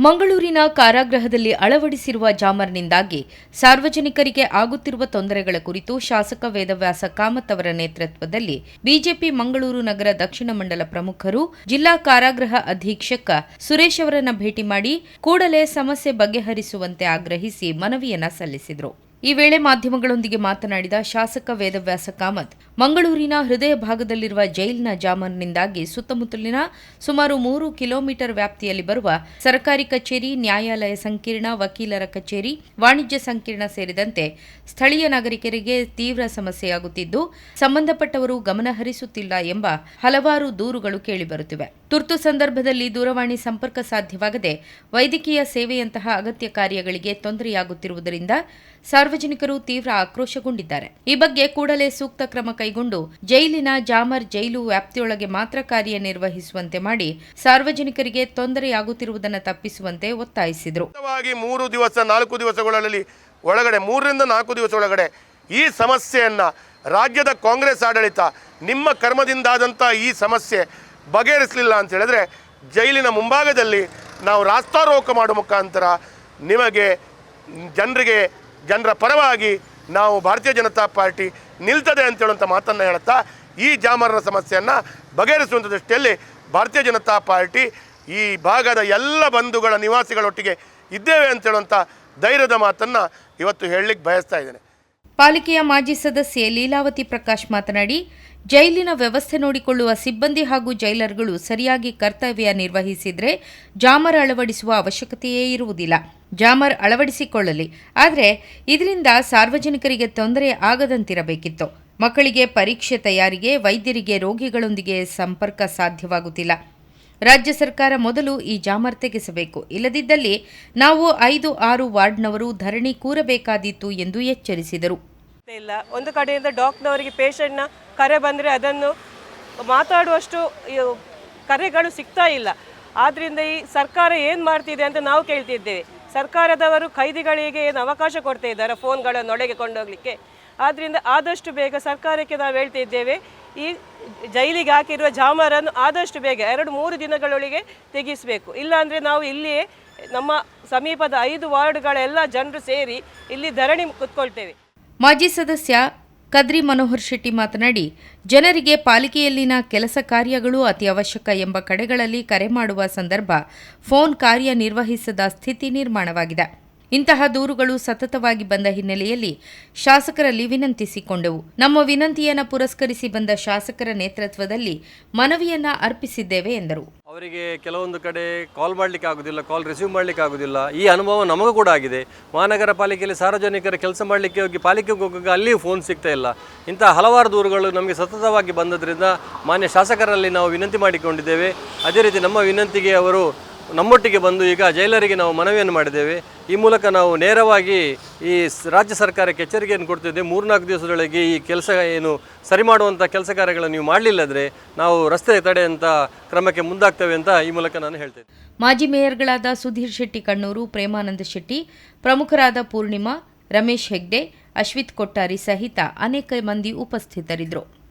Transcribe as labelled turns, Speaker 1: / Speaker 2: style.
Speaker 1: ಮಂಗಳೂರಿನ ಕಾರಾಗೃಹದಲ್ಲಿ ಅಳವಡಿಸಿರುವ ಜಾಮರ್ನಿಂದಾಗಿ ಸಾರ್ವಜನಿಕರಿಗೆ ಆಗುತ್ತಿರುವ ತೊಂದರೆಗಳ ಕುರಿತು ಶಾಸಕ ವೇದವ್ಯಾಸ ಕಾಮತ್ ಅವರ ನೇತೃತ್ವದಲ್ಲಿ ಬಿಜೆಪಿ ಮಂಗಳೂರು ನಗರ ದಕ್ಷಿಣ ಮಂಡಲ ಪ್ರಮುಖರು ಜಿಲ್ಲಾ ಕಾರಾಗೃಹ ಅಧೀಕ್ಷಕ ಸುರೇಶ್ ಅವರನ್ನ ಭೇಟಿ ಮಾಡಿ ಕೂಡಲೇ ಸಮಸ್ಯೆ ಬಗೆಹರಿಸುವಂತೆ ಆಗ್ರಹಿಸಿ ಮನವಿಯನ್ನ ಸಲ್ಲಿಸಿದರು. ಈ ವೇಳೆ ಮಾಧ್ಯಮಗಳೊಂದಿಗೆ ಮಾತನಾಡಿದ ಶಾಸಕ ವೇದವ್ಯಾಸ ಕಾಮತ್, ಮಂಗಳೂರಿನ ಹೃದಯ ಭಾಗದಲ್ಲಿರುವ ಜೈಲಿನ ಜಾಮರ್ನಿಂದಾಗಿ ಸುತ್ತಮುತ್ತಲಿನ ಸುಮಾರು ಮೂರು ಕಿಲೋಮೀಟರ್ ವ್ಯಾಪ್ತಿಯಲ್ಲಿ ಬರುವ ಸರ್ಕಾರಿ ಕಚೇರಿ, ನ್ಯಾಯಾಲಯ ಸಂಕೀರ್ಣ, ವಕೀಲರ ಕಚೇರಿ, ವಾಣಿಜ್ಯ ಸಂಕೀರ್ಣ ಸೇರಿದಂತೆ ಸ್ಥಳೀಯ ನಾಗರಿಕರಿಗೆ ತೀವ್ರ ಸಮಸ್ಯೆಯಾಗುತ್ತಿದ್ದು, ಸಂಬಂಧಪಟ್ಟವರು ಗಮನಹರಿಸುತ್ತಿಲ್ಲ ಎಂಬ ಹಲವಾರು ದೂರುಗಳು ಕೇಳಿಬರುತ್ತಿವೆ. ತುರ್ತು ಸಂದರ್ಭದಲ್ಲಿ ದೂರವಾಣಿ ಸಂಪರ್ಕ ಸಾಧ್ಯವಾಗದೆ ವೈದ್ಯಕೀಯ ಸೇವೆಯಂತಹ ಅಗತ್ಯ ಕಾರ್ಯಗಳಿಗೆ ತೊಂದರೆಯಾಗುತ್ತಿರುವುದರಿಂದ ಸಾರ್ವಜನಿಕರು ತೀವ್ರ ಆಕ್ರೋಶಗೊಂಡಿದ್ದಾರೆ. ಈ ಬಗ್ಗೆ ಕೂಡಲೇ ಸೂಕ್ತ ಕ್ರಮ ಕೈಗೊಂಡು ಜೈಲಿನ ಜಾಮರ್ ಜೈಲು ವ್ಯಾಪ್ತಿಯೊಳಗೆ ಮಾತ್ರ ಕಾರ್ಯನಿರ್ವಹಿಸುವಂತೆ ಮಾಡಿ ಸಾರ್ವಜನಿಕರಿಗೆ ತೊಂದರೆಯಾಗುತ್ತಿರುವುದನ್ನು ತಪ್ಪಿಸುವಂತೆ ಒತ್ತಾಯಿಸಿದರು.
Speaker 2: ಮೂರು ದಿವಸ, ನಾಲ್ಕು ದಿವಸಗಳಲ್ಲಿ ಒಳಗಡೆ, ಮೂರರಿಂದ ನಾಲ್ಕು ದಿವಸ ಒಳಗಡೆ ಈ ಸಮಸ್ಯೆಯನ್ನು ರಾಜ್ಯದ ಕಾಂಗ್ರೆಸ್ ಆಡಳಿತ ನಿಮ್ಮ ಕರ್ಮದಿಂದಾದಂಥ ಈ ಸಮಸ್ಯೆ ಬಗೆಹರಿಸಲಿಲ್ಲ ಅಂತ ಹೇಳಿದ್ರೆ ಜೈಲಿನ ಮುಂಭಾಗದಲ್ಲಿ ನಾವು ರಾಸ್ತಾರೋಕ ಮಾಡುವ ಮುಖಾಂತರ ನಿಮಗೆ, ಜನರಿಗೆ ಜನರ ಪರವಾಗಿ ನಾವು ಭಾರತೀಯ ಜನತಾ ಪಾರ್ಟಿ ನಿಲ್ತದೆ ಅಂತ ಹೇಳುವಂಥ ಮಾತನ್ನು ಹೇಳುತ್ತಾ, ಈ ಜಾಮರನ ಸಮಸ್ಯೆಯನ್ನು ಬಗೆಹರಿಸುವಂಥ ದೃಷ್ಟಿಯಲ್ಲಿ ಭಾರತೀಯ ಜನತಾ ಪಾರ್ಟಿ ಈ ಭಾಗದ ಎಲ್ಲ ಬಂಧುಗಳ ನಿವಾಸಿಗಳೊಟ್ಟಿಗೆ ಇದ್ದೇವೆ ಅಂತ ಹೇಳುವಂಥ ಧೈರ್ಯದ ಮಾತನ್ನು ಇವತ್ತು ಹೇಳಲಿಕ್ಕೆ ಬಯಸ್ತಾ ಇದ್ದೇನೆ.
Speaker 1: ಪಾಲಿಕೆಯ ಮಾಜಿ ಸದಸ್ಯೆ ಲೀಲಾವತಿ ಪ್ರಕಾಶ್ ಮಾತನಾಡಿ ಜೈಲಿನ ವ್ಯವಸ್ಥೆ ನೋಡಿಕೊಳ್ಳುವ ಸಿಬ್ಬಂದಿ ಹಾಗೂ ಜೈಲರ್ಗಳು ಸರಿಯಾಗಿ ಕರ್ತವ್ಯ ನಿರ್ವಹಿಸಿದರೆ ಜಾಮರ್ ಅಳವಡಿಸುವ ಅವಶ್ಯಕತೆಯೇ ಇರುವುದಿಲ್ಲ. ಜಾಮರ್ ಅಳವಡಿಸಿಕೊಳ್ಳಲಿ. ಆದರೆ ಇದರಿಂದ ಸಾರ್ವಜನಿಕರಿಗೆ ತೊಂದರೆ ಆಗದಂತಿರಬೇಕಿತ್ತು. ಮಕ್ಕಳಿಗೆ ಪರೀಕ್ಷೆ ತಯಾರಿಗೆ, ವೈದ್ಯರಿಗೆ, ರೋಗಿಗಳೊಂದಿಗೆ ಸಂಪರ್ಕ ಸಾಧ್ಯವಾಗುತ್ತಿಲ್ಲ. ರಾಜ್ಯ ಸರ್ಕಾರ ಮೊದಲು ಈ ಜಾಮರ್ ತೆಗೆಸಬೇಕು. ಇಲ್ಲದಿದ್ದಲ್ಲಿ ನಾವು ಐದು ಆರು ವಾರ್ಡ್ನವರು ಧರಣಿ ಕೂರಬೇಕಾದೀತು ಎಂದು ಎಚ್ಚರಿಸಿದರು.
Speaker 3: ಇಲ್ಲ. ಒಂದು ಕಡೆಯಿಂದ ಡಾಕ್ಟರ್ನವರಿಗೆ ಪೇಷಂಟ್ನ ಕರೆ ಬಂದರೆ ಅದನ್ನು ಮಾತಾಡುವಷ್ಟು ಕರೆಗಳು ಸಿಗ್ತಾ ಇಲ್ಲ. ಆದ್ದರಿಂದ ಈ ಸರ್ಕಾರ ಏನು ಮಾಡ್ತಿದೆ ಅಂತ ನಾವು ಕೇಳ್ತಿದ್ದೇವೆ. ಸರ್ಕಾರದವರು ಖೈದಿಗಳಿಗೆ ಏನು ಅವಕಾಶ ಕೊಡ್ತಾ ಇದ್ದಾರೆ ಫೋನ್ಗಳನ್ನು ಒಳಗೆ ಕೊಂಡೋಗ್ಲಿಕ್ಕೆ? ಆದ್ದರಿಂದ ಆದಷ್ಟು ಬೇಗ ಸರ್ಕಾರಕ್ಕೆ ನಾವು ಹೇಳ್ತಿದ್ದೇವೆ, ಈ ಜೈಲಿಗೆ ಹಾಕಿರುವ ಜಾಮರನ್ನು ಆದಷ್ಟು ಬೇಗ ಎರಡು ಮೂರು ದಿನಗಳೊಳಗೆ ತೆಗೆಸಬೇಕು. ಇಲ್ಲಾಂದರೆ ನಾವು ಇಲ್ಲಿಯೇ ನಮ್ಮ ಸಮೀಪದ ಐದು ವಾರ್ಡ್ಗಳೆಲ್ಲ ಜನರು ಸೇರಿ ಇಲ್ಲಿ ಧರಣಿ ಕುತ್ಕೊಳ್ತೇವೆ.
Speaker 1: ಮಾಜಿ ಸದಸ್ಯ ಕದ್ರಿ ಮನೋಹರ್ ಶೆಟ್ಟಿ ಮಾತನಾಡಿ, ಜನರಿಗೆ ಪಾಲಿಕೆಯಲ್ಲಿನ ಕೆಲಸ ಕಾರ್ಯಗಳು ಅತಿ ಅವಶ್ಯಕ ಎಂಬ ಕಡೆಗಳಲ್ಲಿ ಕರೆ ಮಾಡುವ ಸಂದರ್ಭ ಫೋನ್ ಕಾರ್ಯನಿರ್ವಹಿಸದ ಸ್ಥಿತಿ ನಿರ್ಮಾಣವಾಗಿದೆ. ಇಂತಹ ದೂರುಗಳು ಸತತವಾಗಿ ಬಂದ ಹಿನ್ನೆಲೆಯಲ್ಲಿ ಶಾಸಕರಲ್ಲಿ ವಿನಂತಿಸಿಕೊಂಡೆವು. ನಮ್ಮ ವಿನಂತಿಯನ್ನು ಪುರಸ್ಕರಿಸಿ ಬಂದ ಶಾಸಕರ ನೇತೃತ್ವದಲ್ಲಿ ಮನವಿಯನ್ನ ಅರ್ಪಿಸಿದ್ದೇವೆ ಎಂದರು.
Speaker 4: ಅವರಿಗೆ ಕೆಲವೊಂದು ಕಡೆ ಕಾಲ್ ಮಾಡಲಿಕ್ಕೆ ಆಗುದಿಲ್ಲ, ಕಾಲ್ ರಿಸೀವ್ ಮಾಡಲಿಕ್ಕೆ ಆಗುದಿಲ್ಲ. ಈ ಅನುಭವ ನಮಗೂ ಕೂಡ ಆಗಿದೆ. ಮಹಾನಗರ ಪಾಲಿಕೆಯಲ್ಲಿ ಸಾರ್ವಜನಿಕರ ಕೆಲಸ ಮಾಡಲಿಕ್ಕೆ ಹೋಗಿ ಪಾಲಿಕೆಗೆ ಹೋಗುವಾಗ ಅಲ್ಲಿಯೂ ಫೋನ್ ಸಿಗ್ತಾ ಇಲ್ಲ. ಇಂಥ ಹಲವಾರು ದೂರುಗಳು ನಮಗೆ ಸತತವಾಗಿ ಬಂದದ್ರಿಂದ ಮಾನ್ಯ ಶಾಸಕರಲ್ಲಿ ನಾವು ವಿನಂತಿ ಮಾಡಿಕೊಂಡಿದ್ದೇವೆ. ಅದೇ ರೀತಿ ನಮ್ಮ ವಿನಂತಿಗೆ ಅವರು ನಮ್ಮೊಟ್ಟಿಗೆ ಬಂದು ಈಗ ಜೈಲರಿಗೆ ನಾವು ಮನವಿಯನ್ನು ಮಾಡಿದ್ದೇವೆ. ಈ ಮೂಲಕ ನಾವು ನೇರವಾಗಿ ಈ ರಾಜ್ಯ ಸರ್ಕಾರಕ್ಕೆ ಎಚ್ಚರಿಕೆಯನ್ನು ಕೊಡ್ತಿದ್ದೆ. ಮೂರ್ನಾಲ್ಕು ದಿವಸದೊಳಗೆ ಈ ಕೆಲಸ ಏನು ಸರಿ ಮಾಡುವಂಥ ಕೆಲಸ ಕಾರ್ಯಗಳನ್ನು ನೀವು ಮಾಡಲಿಲ್ಲದ್ರೆ ನಾವು ರಸ್ತೆ ಅಂತ ಕ್ರಮಕ್ಕೆ ಮುಂದಾಗ್ತೇವೆ ಅಂತ ಈ ಮೂಲಕ ನಾನು ಹೇಳ್ತೇನೆ.
Speaker 1: ಮಾಜಿ ಮೇಯರ್ಗಳಾದ ಸುಧೀರ್ ಶೆಟ್ಟಿ ಕಣ್ಣೂರು, ಪ್ರೇಮಾನಂದ ಶೆಟ್ಟಿ, ಪ್ರಮುಖರಾದ ಪೂರ್ಣಿಮಾ, ರಮೇಶ್ ಹೆಗ್ಡೆ, ಅಶ್ವಿತ್ ಕೊಟ್ಟಾರಿ ಸಹಿತ ಅನೇಕ ಮಂದಿ ಉಪಸ್ಥಿತರಿದ್ದರು.